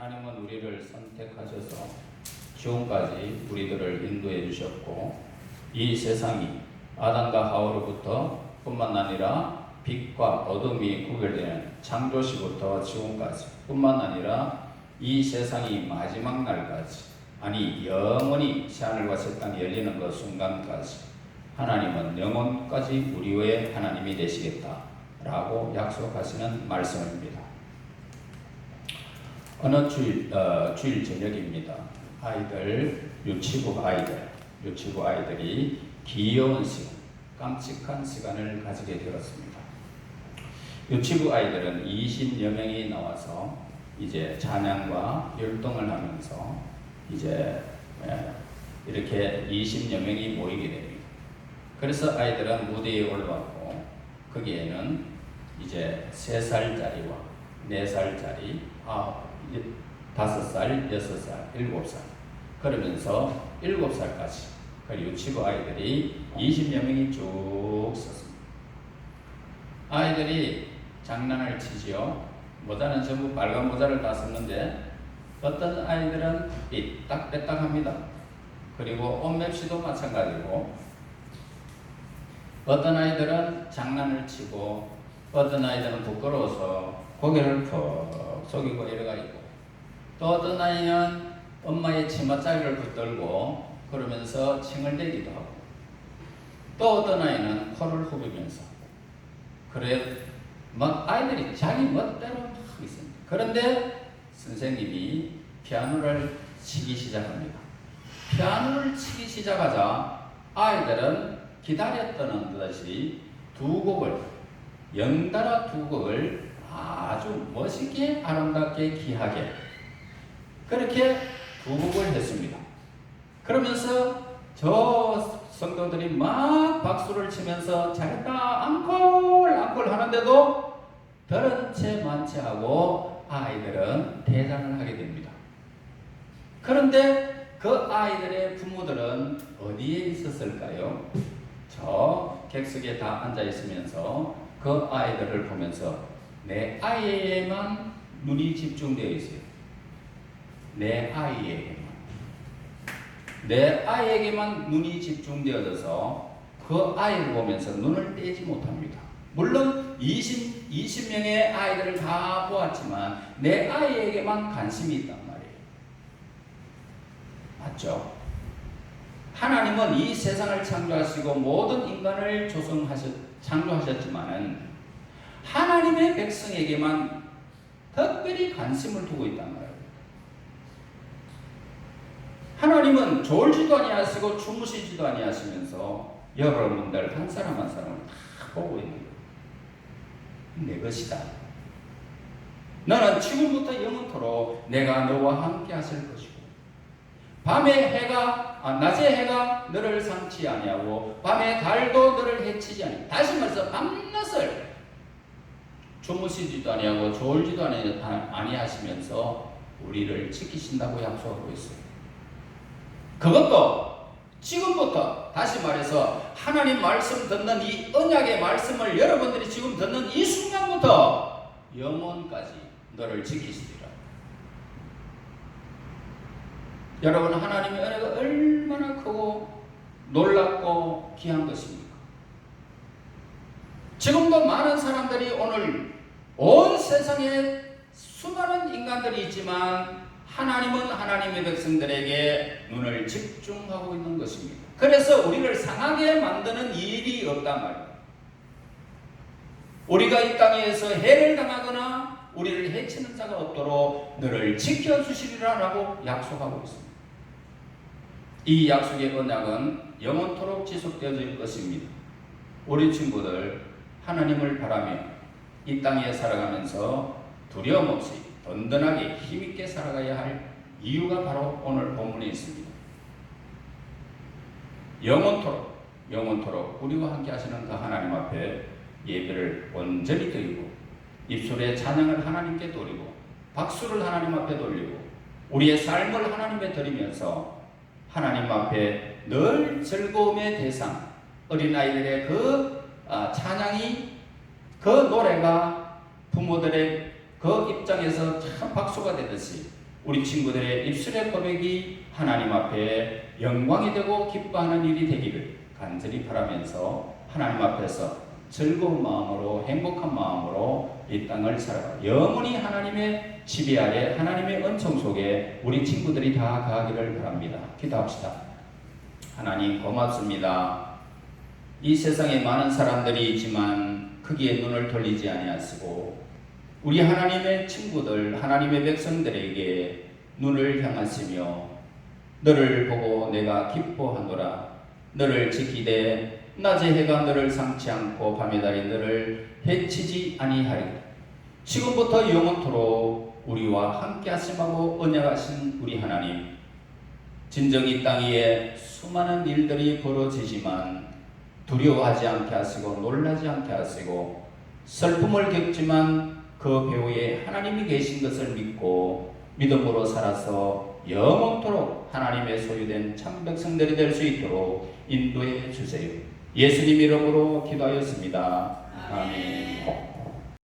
하나님은 우리를 선택하셔서 지금까지 우리들을 인도해 주셨고 이 세상이 아담과 하와로부터 뿐만 아니라 빛과 어둠이 구별되는 창조시부터 지금까지 뿐만 아니라 이 세상이 마지막 날까지 아니 영원히 새하늘과 새 땅이 열리는 그 순간까지 하나님은 영원까지 우리의 하나님이 되시겠다라고 약속하시는 말씀입니다. 어느 주일, 어, 주일 저녁입니다. 아이들, 유치부 아이들, 유치부 아이들이 귀여운 시간, 깜찍한 시간을 가지게 되었습니다. 유치부 아이들은 20여 명이 나와서 이제 찬양과 율동을 하면서 이제 예, 이렇게 20여 명이 모이게 됩니다. 그래서 아이들은 무대에 올라왔고 거기에는 이제 3살짜리와 4살짜리, 아, 5살, 6살, 7살 그러면서 7살까지 그 유치부 아이들이 20여 명이 쭉 섰습니다. 아이들이 장난을 치지요. 모자는 전부 빨간 모자를 다 썼는데 어떤 아이들은 삐딱빼딱 합니다. 그리고 옷맵시도 마찬가지고 어떤 아이들은 장난을 치고 어떤 아이들은 부끄러워서 고개를 푹 속이고 이래가 있고 또 어떤 아이는 엄마의 치마자리를 붙들고 그러면서 칭얼대기도 하고 또 어떤 아이는 코를 후비면서 그래 막 아이들이 자기 멋대로 하고 있습니다. 그런데 선생님이 피아노를 치기 시작합니다. 피아노를 치기 시작하자 아이들은 기다렸던 듯이 두 곡을 연달아 두 곡을 아주 멋있게 아름답게 귀하게 그렇게 두 곡을 했습니다. 그러면서 저 성도들이 막 박수를 치면서 잘했다 앙콜 앙콜 하는데도 들은 채 만취하고 아이들은 대단을 하게 됩니다. 그런데 그 아이들의 부모들은 어디에 있었을까요? 저 객석에 다 앉아 있으면서 그 아이들을 보면서 내 아이에게만 눈이 집중되어 있어요. 내 아이에게만. 내 아이에게만 눈이 집중되어져서 그 아이를 보면서 눈을 떼지 못합니다. 물론 20, 20명의 아이들을 다 보았지만 내 아이에게만 관심이 있단 말이에요. 맞죠? 하나님은 이 세상을 창조하시고 모든 인간을 조성하셨, 창조하셨지만은 하나님의 백성에게만 특별히 관심을 두고 있단 말이에요. 하나님은 졸지도 아니하시고 주무시지도 아니하시면서 여러분들 한 사람 한 사람을 다 보고 있는 거예요. 내 것이다. 너는 지금부터 영원토록 내가 너와 함께 하실 것이고 밤에 해가 아, 낮에 해가 너를 상치 아니하고 밤에 달도 너를 해치지 아니. 다시 말해서 밤낮을 주무시지도 아니하고 졸지도 아니- 아니하시면서 우리를 지키신다고 약속하고 있어요. 그것도 지금부터 다시 말해서 하나님 말씀 듣는 이 언약의 말씀을 여러분들이 지금 듣는 이 순간부터 영원까지 너를 지키시리라. 여러분 하나님의 은혜가 얼마나 크고 놀랍고 귀한 것입니까? 지금도 많은 사람들이 오늘 온 세상에 수많은 인간들이 있지만 하나님은 하나님의 백성들에게 눈을 집중하고 있는 것입니다. 그래서 우리를 상하게 만드는 일이 없단 말이에요. 우리가 이 땅에서 해를 당하거나 우리를 해치는 자가 없도록 너를 지켜주시리라라고 약속하고 있습니다. 이 약속의 언약은 영원토록 지속되어질 것입니다. 우리 친구들 하나님을 바라며 이 땅에 살아가면서 두려움 없이 든든하게 힘있게 살아가야 할 이유가 바로 오늘 본문에 있습니다. 영원토록 영원토록 우리와 함께 하시는 그 하나님 앞에 예배를 온전히 드리고 입술에 찬양을 하나님께 돌리고 박수를 하나님 앞에 돌리고 우리의 삶을 하나님께 드리면서 하나님 앞에 늘 즐거움의 대상 어린아이들의 그 아, 찬양이 그 노래가 부모들의 그 입장에서 참 박수가 되듯이 우리 친구들의 입술의 고백이 하나님 앞에 영광이 되고 기뻐하는 일이 되기를 간절히 바라면서 하나님 앞에서 즐거운 마음으로 행복한 마음으로 이 땅을 살아가 영원히 하나님의 지배 아래 하나님의 은총 속에 우리 친구들이 다 가기를 바랍니다. 기도합시다. 하나님 고맙습니다. 이 세상에 많은 사람들이 있지만 크기에 눈을 돌리지 아니하시고 우리 하나님의 친구들 하나님의 백성들에게 눈을 향하시며 너를 보고 내가 기뻐하노라. 너를 지키되 낮에 해가 너를 상치 않고 밤의 달이 너를 해치지 아니하리라 지금부터 영원토록 우리와 함께 하심하고 언약하신 우리 하나님 진정 이 땅 위에 수많은 일들이 벌어지지만 두려워하지 않게 하시고 놀라지 않게 하시고 슬픔을 겪지만 그 배후에 하나님이 계신 것을 믿고 믿음으로 살아서 영원토록 하나님의 소유된 참 백성들이 될 수 있도록 인도해 주세요. 예수님 이름으로 기도하였습니다. 아멘.